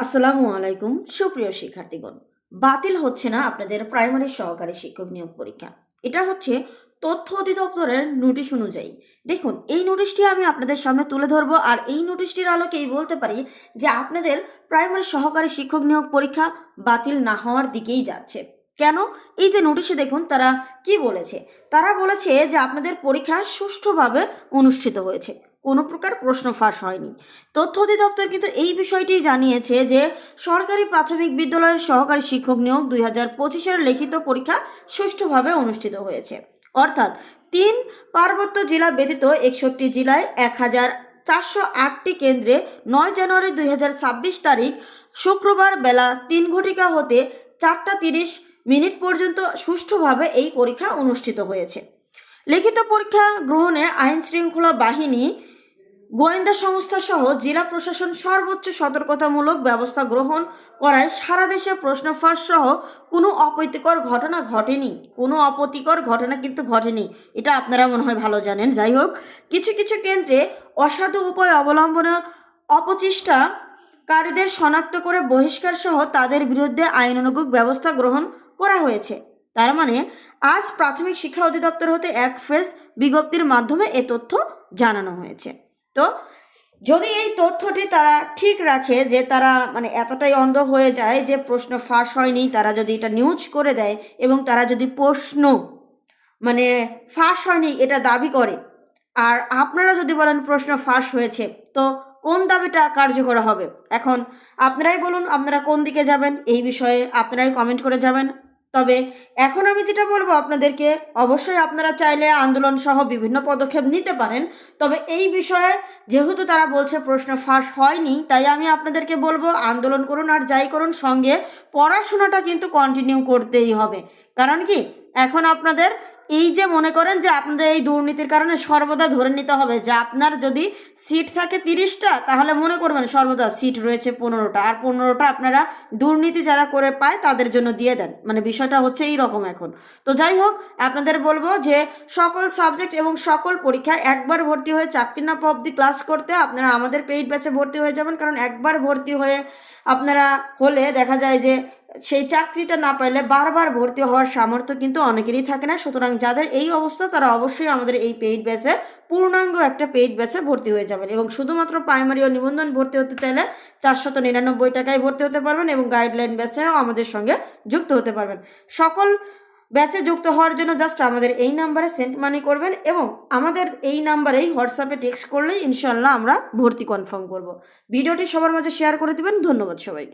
আসসালামু আলাইকুম, সুপ্রিয় শিক্ষার্থীগণ। বাতিল হচ্ছে না আপনাদের প্রাইমারি সহকারী শিক্ষক নিয়োগ পরীক্ষা। এটা হচ্ছে তথ্য অধিদপ্তরের নোটিশ অনুযায়ী। দেখুন, এই নোটিশটি আমি আপনাদের সামনে তুলে ধরবো আর এই নোটিশটির আলোকেই বলতে পারি যে আপনাদের প্রাইমারি সহকারী শিক্ষক নিয়োগ পরীক্ষা বাতিল না হওয়ার দিকেই যাচ্ছে। কেন? এই যে নোটিশে দেখুন তারা কি বলেছে। তারা বলেছে যে আপনাদের পরীক্ষা সুষ্ঠুভাবে অনুষ্ঠিত হয়েছে। কোনো প্রকার প্রশ্ন ফাঁস হয়নি। তথ্য অধিদপ্তর কিন্তু এই বিষয়টি জানিয়েছে যে, সরকারি প্রাথমিক বিদ্যালয়ের সহকারী শিক্ষক নিয়োগ দুই হাজার পঁচিশের লিখিত পরীক্ষা সুষ্ঠুভাবে অনুষ্ঠিত হয়েছে। অর্থাৎ তিন পার্বত্য জেলা ব্যতীত একষট্টি জেলায় এক হাজার চারশো আটটি কেন্দ্রে নয় জানুয়ারি দুই হাজার ছাব্বিশ তারিখ শুক্রবার বেলা তিন ঘটিকা হতে চারটা তিরিশ মিনিট পর্যন্ত সুষ্ঠুভাবে এই পরীক্ষা অনুষ্ঠিত হয়েছে। লিখিত পরীক্ষা গ্রহণে আইন শৃঙ্খলা বাহিনী গোয়েন্দা সংস্থা সহ জেলা প্রশাসন সর্বোচ্চ সতর্কতামূলক ব্যবস্থা গ্রহণ করায় সারা দেশে প্রশ্ন ফাঁস সহ কোনো অপ্রীতিকর ঘটনা ঘটেনি। কোনো অপ্রীতিকর ঘটনা কিন্তু ঘটেনি। এটা আপনারা মনে হয় ভালো জানেন। যাই হোক, কিছু কিছু কেন্দ্রে অসাধু উপায় অবলম্বনে অপচেষ্টাকারীদের শনাক্ত করে বহিষ্কার সহ তাদের বিরুদ্ধে আইনানুগ ব্যবস্থা গ্রহণ করা হয়েছে। তার মানে আজ প্রাথমিক শিক্ষা অধিদপ্তর হতে এক ফ্রেস বিজ্ঞপ্তির মাধ্যমে এ তথ্য জানানো হয়েছে। তো যদি এই তথ্যটি তারা ঠিক রাখে যে তারা মানে এতটাই অন্ধ হয়ে যায় যে প্রশ্ন ফাঁস হয়নি, তারা যদি এটা নিউজ করে দেয় এবং তারা যদি প্রশ্ন মানে ফাঁস হয়নি এটা দাবি করে, আর আপনারা যদি বলেন প্রশ্ন ফাঁস হয়েছে, তো কোন দাবিটা কার্যকর হবে? এখন আপনারাই বলুন আপনারা কোন দিকে যাবেন, এই বিষয়ে আপনারাই কমেন্ট করে যাবেন। তবে এখন আমি যেটা বলব আপনাদেরকে, অবশ্যই আপনারা চাইলে আন্দোলন সহ বিভিন্ন পদক্ষেপ নিতে পারেন। তবে এই বিষয়ে যেহেতু তারা বলছে প্রশ্ন ফাঁস হয়নি, তাই আমি আপনাদেরকে বলব আন্দোলন করুন আর যাই করুন, সঙ্গে পড়াশোনাটা কিন্তু কন্টিনিউ করতেই হবে। কারণ কি? এখন আপনাদের এই যে মনে করেন যে আপনাদের এই দুর্নীতির কারণে সর্বদা ধরে নিতে হবে যে আপনার যদি সিট থাকে তিরিশটা, তাহলে মনে করবেন সর্বদা সিট রয়েছে পনেরোটা। আর পনেরোটা আপনারা দুর্নীতি যারা করে পায় তাদের জন্য দিয়ে দেন। মানে বিষয়টা হচ্ছে এই রকম এখন। তো যাই হোক, আপনাদের বলব যে সকল সাবজেক্ট এবং সকল পরীক্ষায় একবার ভর্তি হয়ে চাকরি না অব্দি ক্লাস করতে আপনারা আমাদের পেইড ব্যাচে ভর্তি হয়ে যাবেন। কারণ একবার ভর্তি হয়ে আপনারা হলে দেখা যায় যে সেই চাকরিটা না পাইলে বারবার ভর্তি হওয়ার সামর্থ্য কিন্তু অনেকেরই থাকে না। সুতরাং যাদের এই অবস্থা, তারা অবশ্যই আমাদের এই পেইড ব্যাচে পূর্ণাঙ্গ একটা পেইড ব্যাচে ভর্তি হয়ে যাবেন এবং শুধুমাত্র প্রাইমারি ও নিবন্ধন ভর্তি হতে চাইলে চারশত নিরানব্বই টাকায় ভর্তি হতে পারবেন এবং গাইডলাইন ব্যাচেও আমাদের সঙ্গে যুক্ত হতে পারবেন। সকল ব্যাচে যুক্ত হওয়ার জন্য জাস্ট আমাদের এই নাম্বারে সেন্ড মানি করবেন এবং আমাদের এই নাম্বারেই হোয়াটসঅ্যাপে টেক্সট করলেই ইনশাল্লাহ আমরা ভর্তি কনফার্ম করব। ভিডিওটি সবার মাঝে শেয়ার করে দিবেন। ধন্যবাদ সবাই